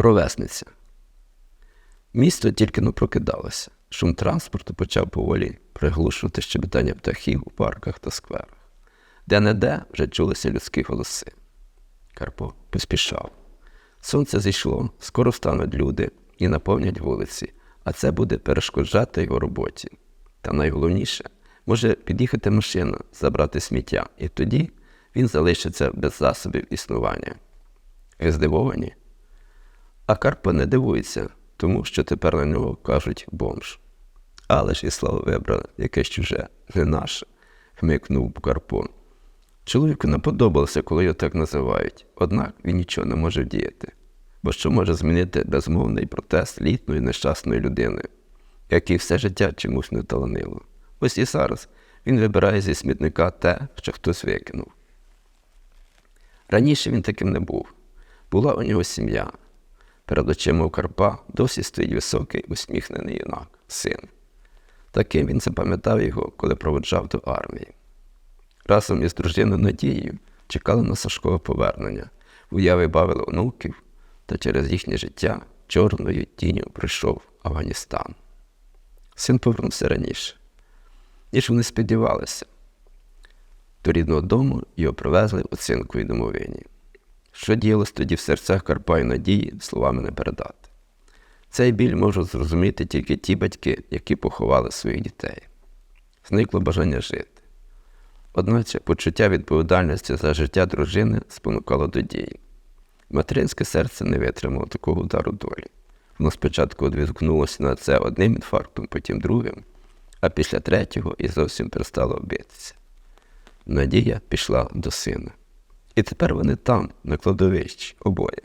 Ровесниця. Місто тільки но прокидалося. Шум транспорту почав поволі приглушувати щебетання птахів у парках та скверах. Де-не-де вже чулися людські голоси. Карпо поспішав. Сонце зійшло, скоро встануть люди і наповнять вулиці, а це буде перешкоджати його роботі. Та найголовніше, може під'їхати машина, забрати сміття, і тоді він залишиться без засобів існування. Ви здивовані? А Карпо не дивується, тому що тепер на нього кажуть бомж. Але ж і слава вибрали якесь чуже, не наше, хмикнув Карпо. Чоловіку не подобалося, коли його так називають, однак він нічого не може вдіяти. Бо що може змінити безмовний протест літної нещасної людини, який все життя чомусь не таланило. Ось і зараз він вибирає зі смітника те, що хтось викинув. Раніше він таким не був. Була у нього сім'я. Перед очима у Карпа досі стоїть високий, усміхнений юнак, син. Таким він запам'ятав його, коли проводжав до армії. Разом із дружиною Надією чекали на Сашкове повернення, уяви бавили онуків, та через їхнє життя чорною тінню прийшов Афганістан. Син повернувся раніше, ніж вони сподівалися. До рідного дому його привезли у цинковій домовині. Що діялось тоді в серцях Карпа і Надії, словами не передати. Цей біль можуть зрозуміти тільки ті батьки, які поховали своїх дітей. Зникло бажання жити. Одначе почуття відповідальності за життя дружини спонукало до дії. Материнське серце не витримало такого удару долі. Воно спочатку відгукнулося на це одним інфарктом, потім другим, а після третього і зовсім перестало битися. Надія пішла до сина. І тепер вони там, на кладовищі, обоє.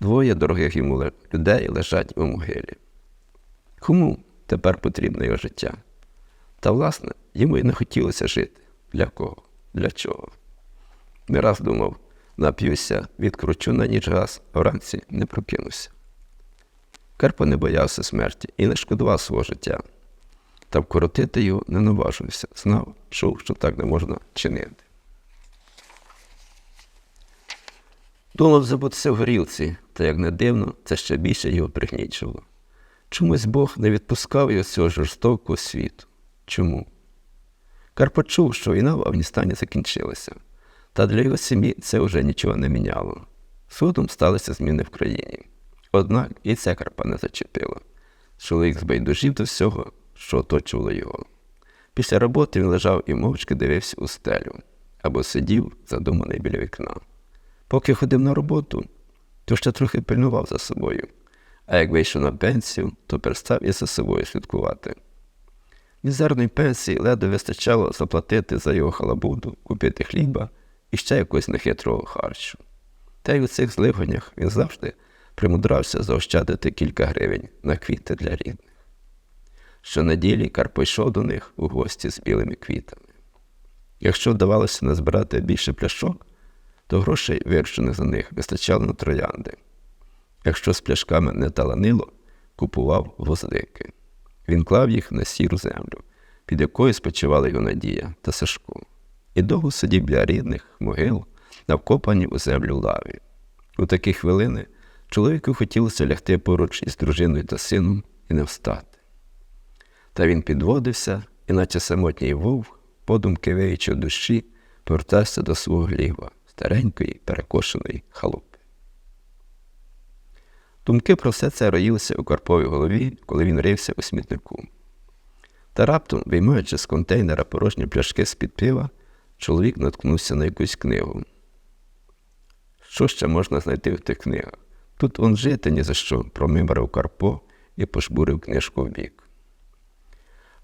Двоє дорогих йому людей лежать у могилі. Кому тепер потрібне його життя? Та, власне, йому й не хотілося жити. Для кого? Для чого? Не раз думав, нап'юся, відкручу на ніч газ, а вранці не прокинуся. Карпо не боявся смерті і не шкодував свого життя. Та вкоротити його не наважився, знав, чув, що так не можна чинити. Думав забутися в горілці, та як не дивно, це ще більше його пригнічило. Чомусь Бог не відпускав його з цього жорстокого світу. Чому? Карпо чув, що війна в Афганістані закінчилася, та для його сім'ї це вже нічого не міняло. Судом сталися зміни в країні. Однак і це Карпа не зачепило. Чоловік збайдужів до всього, що оточувало його. Після роботи він лежав і мовчки дивився у стелю або сидів, задуманий біля вікна. Поки ходив на роботу, то ще трохи пильнував за собою, а як вийшов на пенсію, то перестав і за собою слідкувати. Мізерної пенсії ледве вистачало заплатити за його халабуду, купити хліба і ще якогось нехитрого харчу. Та й у цих зливаннях він завжди примудрався заощадити кілька гривень на квіти для рідних. Щонеділі Карпо йшов до них у гості з білими квітами. Якщо вдавалося назбирати більше пляшок, то грошей, виручених за них, вистачало на троянди. Якщо з пляшками не таланило, купував гвоздики. Він клав їх на сіру землю, під якою спочивали його Надія та Сашко, і довго сидів біля рідних могил, навкопані у землю лаві. У такі хвилини чоловіку хотілося лягти поруч із дружиною та сином і не встати. Та він підводився, і, наче самотній вовк, подумки виючи в душі, повертався до свого гліба, старенької, перекошеної халупи. Думки про все це роїлися у Карповій голові, коли він рився у смітнику. Та раптом, виймаючи з контейнера порожні пляшки з-під пива, чоловік наткнувся на якусь книгу. Що ще можна знайти в тих книгах? Тут он жити ні за що, промимрив Карпо і пошбурив книжку в бік.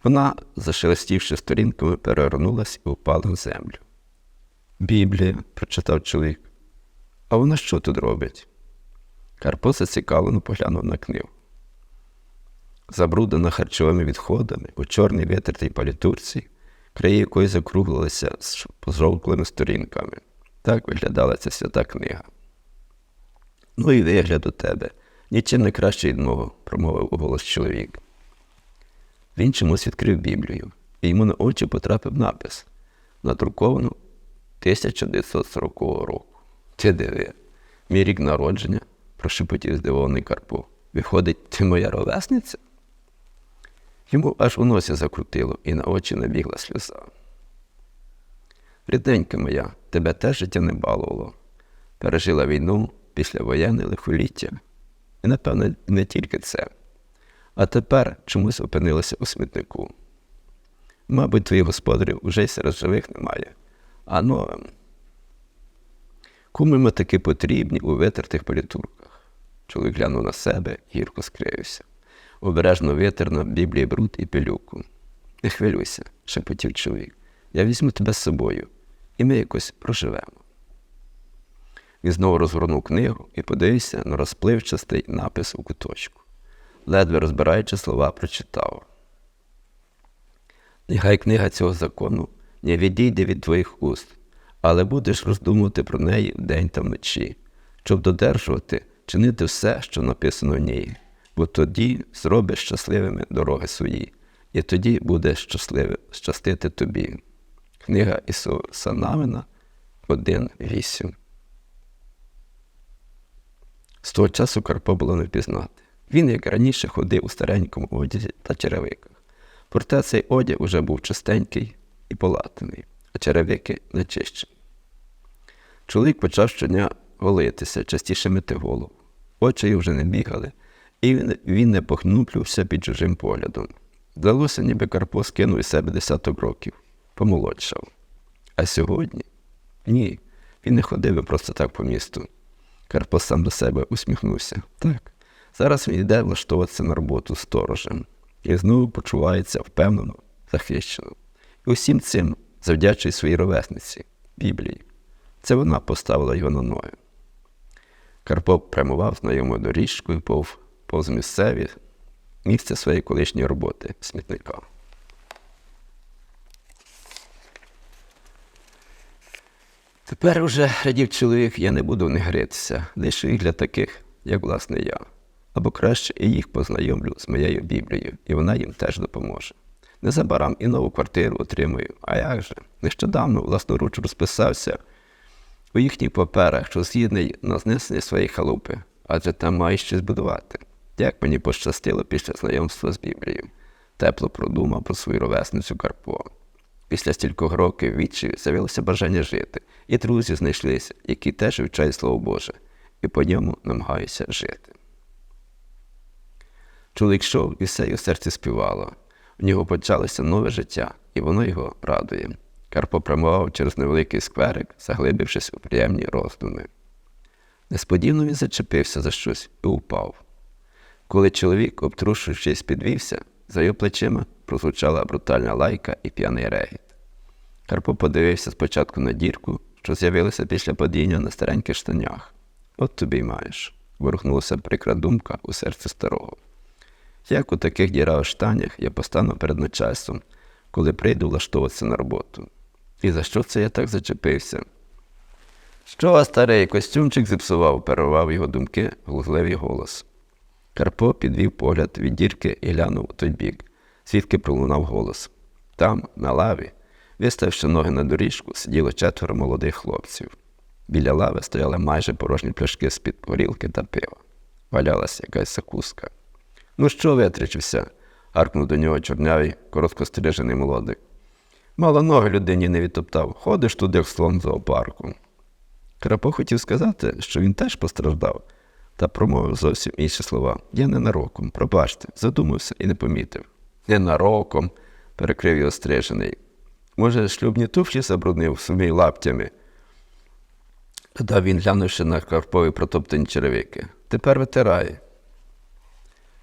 Вона, зашелестівши сторінками, перевернулась і упала на землю. Біблія, прочитав чоловік. А вона що тут робить? Карпо зацікавлено поглянув на книгу. Забруднена харчовими відходами у чорній витертій палітурці, краї якої закруглилися з пожовклими сторінками. Так виглядала ця свята книга. Ну і вигляд у тебе. Нічим не краще від мого, промовив у голос чоловік. Він чомусь відкрив Біблію, і йому на очі потрапив напис, надруковану 1940 року. Ти диви, мій рік народження, прошепотів здивований Карпо. Виходить, ти моя ровесниця? Йому аж у носі закрутило, і на очі набігла сльоза. Рідненька моя, тебе теж життя не балувало. Пережила війну післявоєнне лихоліття. І, напевно, не тільки це. А тепер чомусь опинилася у смітнику. Мабуть, твоїх господарів уже й серед живих немає. А новим. Кому ми таки потрібні у витертих політурках? Чоловік глянув на себе, гірко скривився. Обережно витер на Біблії бруд і пилюку. Не хвилюйся, шепотів чоловік. Я візьму тебе з собою, і ми якось проживемо. Він знову розгорнув книгу і подивився на розпливчастий напис у куточку. Ледве розбираючи слова, прочитав. Нехай книга цього закону не відійде від твоїх уст, але будеш роздумувати про неї вдень та вночі, щоб додержувати, чинити все, що написано в ній, бо тоді зробиш щасливими дороги свої, і тоді буде щасливе, щастити тобі. Книга Ісуса Навина 1.8 З того часу Карпо було не впізнати. Він, як раніше, ходив у старенькому одязі та черевиках. Проте цей одяг уже був чистенький і полатаний, а черевики нечищені. Чоловік почав щодня голитися, частіше мити голову. Очі вже не бігали, і він, він не похнуплювався під чужим поглядом. Здалося, ніби Карпо скинув із себе десяток років, помолодшав. А сьогодні ні, він не ходив би просто так по місту. Карпо сам до себе усміхнувся. Так, зараз він йде влаштовуватися на роботу сторожем і знову почувається впевнено, захищено. І усім цим завдячує своїй ровесниці Біблії. Це вона поставила його на ноги. Карпо прямував знайомою доріжкою пов, повз місцеві місце своєї колишньої роботи смітника. Тепер уже, радів чоловік, я не буду них гритися, лише їх для таких, як власне я. Або краще і їх познайомлю з моєю Біблією, і вона їм теж допоможе. Незабаром і нову квартиру отримую, а як же? Нещодавно власноруч розписався у їхніх паперах, що згідний на знесення своєї халупи, адже там має щось будувати. Як мені пощастило після знайомства з Біблією, тепло продумав про свою ровесницю Карпо. Після стількох років відчаю з'явилося бажання жити, і друзі знайшлися, які теж вивчають Слово Боже, і по ньому намагаються жити. Чоловік йшов, і все його серце співало. У нього почалося нове життя, і воно його радує. Карпо прямував через невеликий скверик, заглибившись у приємні роздуми. Несподівано він зачепився за щось і упав. Коли чоловік, обтрушившись, підвівся, за його плечима прозвучала брутальна лайка і п'яний регіт. Карпо подивився спочатку на дірку, що з'явилася після падіння на стареньких штанях. От тобі й маєш, ворухнулася прикра думка у серці старого. Як у таких діравих штанях я постану перед начальством, коли прийду влаштовуватися на роботу. І за що це я так зачепився? Що, старий костюмчик зіпсував, перервав його думки глузливий голос. Карпо підвів погляд від дірки і глянув у той бік, звідки пролунав голос. Там, на лаві, виставивши ноги на доріжку, сиділо четверо молодих хлопців. Біля лави стояли майже порожні пляшки з-під горілки та пива. Валялася якась закуска. Ну що витричився? гаркнув до нього чорнявий, короткострижений молодик. Мало ноги людині не відтоптав, ходиш туди в слон зоопарку. Крапо хотів сказати, що він теж постраждав, та промовив зовсім інші слова. Я ненароком, пробачте, задумався і не помітив. Ненароком, перекрив його стрижений. Може, шлюбні туфлі забруднив сумій лаптями? Додав він, глянувши на Карпові протоптані черевики. Тепер витирай.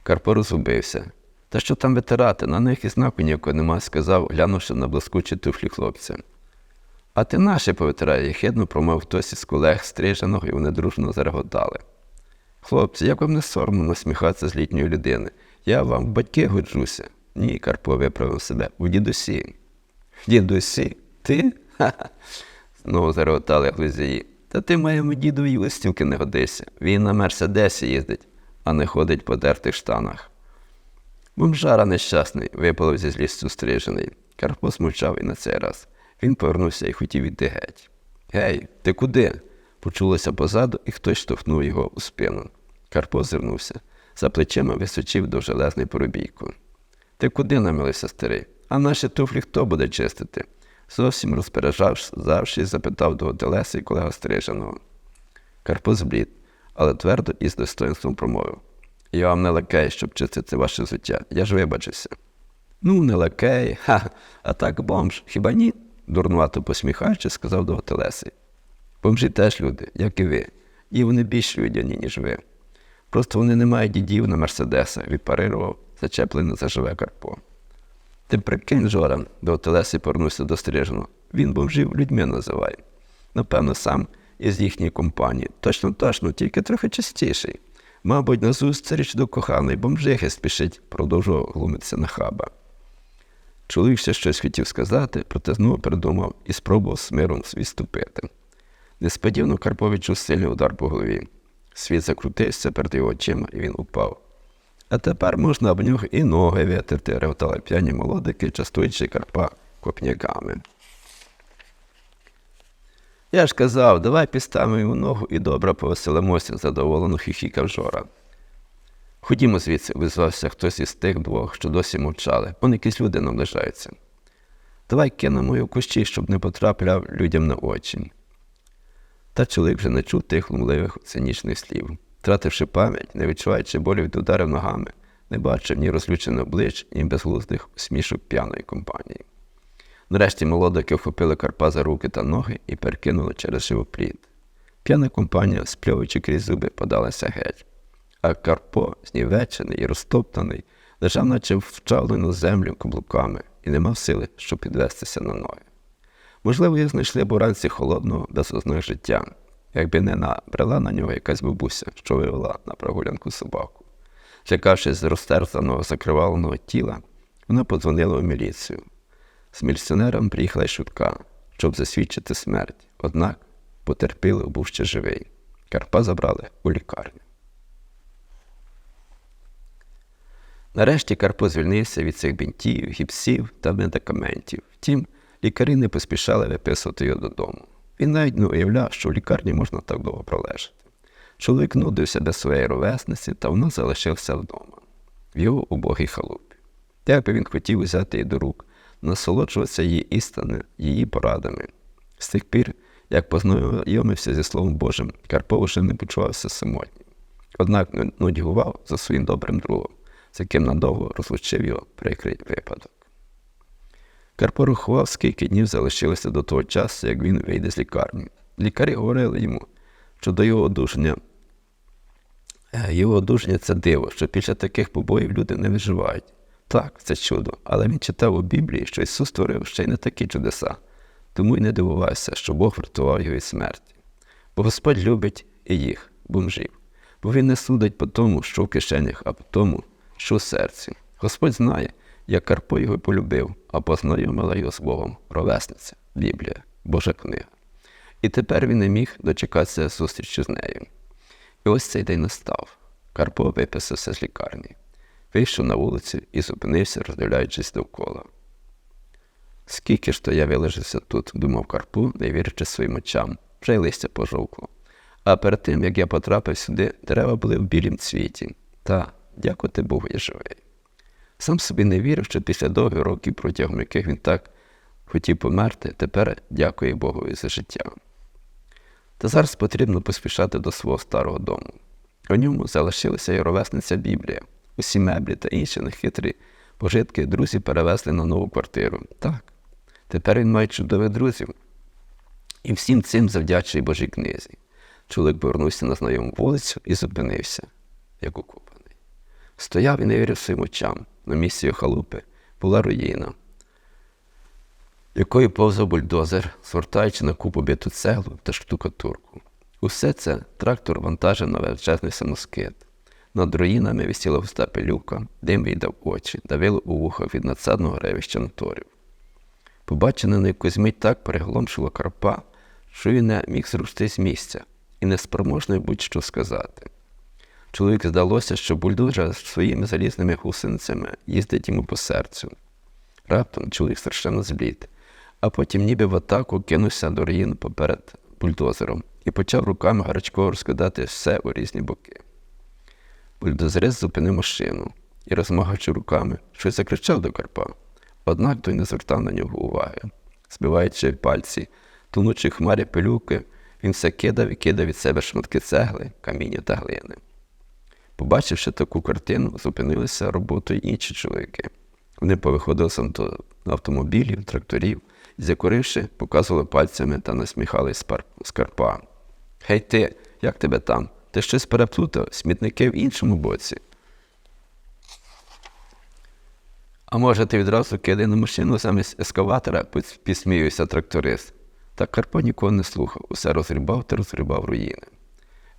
Карпо розгубився. Та що там витирати, на них і знаку ніякого нема, сказав, глянувши на блискучі туфлі хлопця. А ти наші повитирай, хидно промов хтось із колег стриженого, і вони дружно зареготали. Хлопці, як вам не соромно насміхатися з літньої людини? Я вам в батьки годжуся. Ні, Карпо виправив себе, у дідусі. Дідусі? Ти? Ха-ха. Знову зареготали глузії. Та ти моєму дідові листівки не годишся. Він на Мерседесі їздить, а не ходить по дертих штанах. Бомжара нещасний, випалив зі злістю стрижений. Карпо смовчав і на цей раз. Він повернувся і хотів іти геть. Гей, ти куди? Почулося позаду, і хтось штовхнув його у спину. Карпо зирнувся. За плечима височив довжелезний поробійку. Ти куди намилився, старий? А наші туфлі хто буде чистити? Зовсім розпережавшись, запитав до Телеси колега стриженого. Карпо зблід, але твердо і з достоинством промовив. Я вам не лакей, щоб чистити ваше життя. Я ж вибачився. Ну, не лакей, ха, а так бомж, хіба ні? дурнувато посміхаючись, сказав до Телеси. Бомжі теж люди, як і ви, і вони більш людяні, ніж ви. Просто вони не мають дідів на Мерседеса, відпарирував зачеплене заживе Карпо. Ти прикинь, Жора, до Телеси повернувся до стриженого. Він бомжів людьми називає. Напевно, сам із їхньої компанії. Точно, точно, тільки трохи частіший. Мабуть, на зустріч до коханої бомжихи спішить, продовжував глумитися нахаба. Чоловік ще щось хотів сказати, проте знову передумав і спробував з миром відступити. Несподівано Карпо відчув сильний удар по голові. Світ закрутився перед його очима, і він упав. А тепер можна об нього і ноги витерти, ревтали п'яні молодики, частуючи Карпа копняками. Я ж казав, давай підставимо йому ногу і добре повеселимося, задоволено хіхікав Жора. Ходімо звідси, визвався хтось із тих двох, що досі мовчали. Он якісь люди наближаються. Давай кинемо його кущі, щоб не потрапляв людям на очі. Та чоловік вже не чув тих глумливих цинічних слів. Втративши пам'ять, не відчуваючи болю від ударів ногами, не бачив ні розлючених облич, ні безглуздих усмішок п'яної компанії. Нарешті молодики вхопили Карпа за руки та ноги і перекинули через живоплід. П'яна компанія, спльовуючи крізь зуби, подалася геть. А Карпо, знівечений і розтоптаний, лежав, наче вчавлений на землю каблуками, і не мав сили, щоб підвестися на ноги. Можливо, їх знайшли б уранці холодного, безозною життя, якби не набрала на нього якась бабуся, що вивела на прогулянку собаку. Чекавшись з розтерзаного закриваленого тіла, вона подзвонила у міліцію. З міліціонером приїхала й швидка, щоб засвідчити смерть, однак потерпілий був ще живий. Карпа забрали у лікарню. Нарешті Карпо звільнився від цих бінтів, гіпсів та медикаментів. Втім, лікарі не поспішали виписувати його додому. Він навіть не уявляв, що в лікарні можна так довго пролежати. Чоловік нудився без своєї ровесниці, та вона залишився вдома, в його убогій халупі. Як би він хотів взяти її до рук, насолоджуватися її істини, її порадами. З тих пір, як познайомився зі Словом Божим, Карпо вже не почувався самотнім. Однак нудьгував за своїм добрим другом, з яким надовго розлучив його прикрий випадок. Карпо рахував, скільки днів залишилося до того часу, як він вийде з лікарні. Лікарі говорили йому, що до його одужання е, його одужання це диво, що після таких побоїв люди не виживають. Так, це чудо, але він читав у Біблії, що Ісус створив ще й не такі чудеса, тому й не дивувався, що Бог врятував його від смерті. Бо Господь любить і їх, бомжів, бо Він не судить по тому, що в кишенях, а по тому, що в серці. Господь знає, як Карпо його полюбив, а познайомила його з Богом ровесниця, Біблія, Божа книга. І тепер він не міг дочекатися зустрічі з нею. І ось цей день настав. Карпо виписався з лікарні, вийшов на вулицю і зупинився, роздивляючись довкола. Скільки ж то я вилежався тут, думав Карпо, не вірячи своїм очам, вже й листя пожовкло. А перед тим, як я потрапив сюди, дерева були в білім цвіті. Та, дякувати Богу, я живий. Сам собі не вірив, що після довгих років, протягом яких він так хотів померти, тепер дякує Богові за життя. Та зараз потрібно поспішати до свого старого дому. У ньому залишилася й ровесниця Біблія, усі меблі та інші нехитрі пожитки друзі перевезли на нову квартиру. Так, тепер він має чудових друзів. І всім цим завдячує Божій книзі. Чоловік повернувся на знайому вулицю і зупинився, як укопаний. Стояв і не вірив своїм очам. На місці халупи була руїна, якою повзав бульдозер, звертаючи на купу биту цеглу та штукатурку. Усе це трактор вантажив на величезний самоскид. Над руїнами висіла густа пилюка, дим віддав очі, давило у вуха від надсадного ревища моторів. Побачене на так перегломшило Карпа, що він не міг зрушити з місця і неспроможний будь-що сказати. Чоловік здалося, що бульдозер своїми залізними гусеницями їздить йому по серцю. Раптом чоловік страшенно зблід, а потім ніби в атаку кинувся до руїн поперед бульдозером і почав руками гарячково розкидати все у різні боки. Бульдозрець зупинив машину і, розмахаючи руками, щось закричав до Карпа. Однак той не звертав на нього уваги. Збиваючи пальці, тонучи в хмарі пилюки, він все кидав і кидав від себе шматки цегли, каміння та глини. Побачивши таку картину, зупинилися роботою інші чоловіки. Вони повиходили з автомобілів, тракторів і, закуривши, показували пальцями та насміхались з Карпа. Гей ти, як тебе там? Ти щось переплутав, смітники в іншому боці. А може, ти відразу кидай на машину замість ескаватора, підсміювався тракторист. Та Карпо нікого не слухав, усе розгрібав та розгрібав руїни.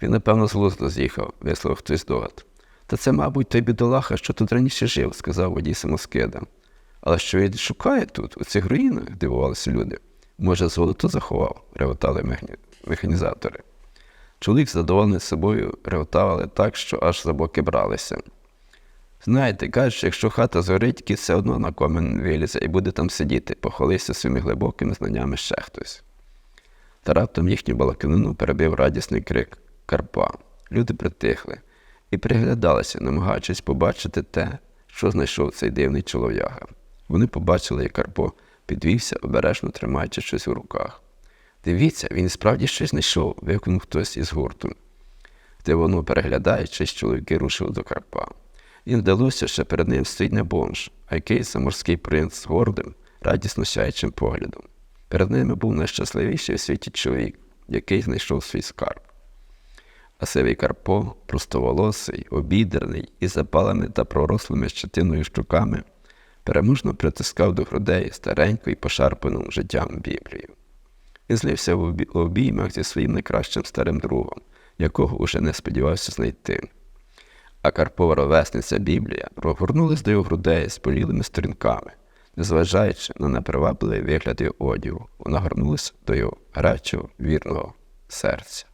Він, напевно, з з'їхав, висловив хтось догад. Та це, мабуть, той бідолаха, що тут раніше жив, сказав водій самоскида. Але що він шукає тут, у цих руїнах, дивувалися люди. Може, золото заховав, ревотали мехні- механізатори. Чоловік, задоволений собою, ревотали так, що аж за боки бралися. Знаєте, кажуть, що якщо хата згорить, кіт все одно на комен вилізе і буде там сидіти, похвалився своїми глибокими знаннями ще хтось. Та раптом їхню балаканину перебив радісний крик Карпа. Люди притихли і приглядалися, намагаючись побачити те, що знайшов цей дивний чолов'яга. Вони побачили, як Карпо підвівся, обережно тримаючи щось у руках. Дивіться, він справді щось знайшов, вигукнув хтось із гурту. Де воно переглядаючись, чоловіки рушили до Карпа. Їм вдалося, що перед ним стоїть не бомж, а якийсь заморський принц з гордим, радісно сяючим поглядом. Перед ними був найщасливіший у світі чоловік, який знайшов свій скарб. А сивий Карпо, простоволосий, обідраний і запалений та пророслими щетиною щуками, переможно притискав до грудей стареньку і пошарпану життям Біблію. Він злився в обіймах зі своїм найкращим старим другом, якого уже не сподівався знайти. А Карпова ровесниця Біблія прогорнулась до його грудей з полілими сторінками, незважаючи на непривабливий вигляд його одягу, вона горнулася до його гарячого, вірного серця.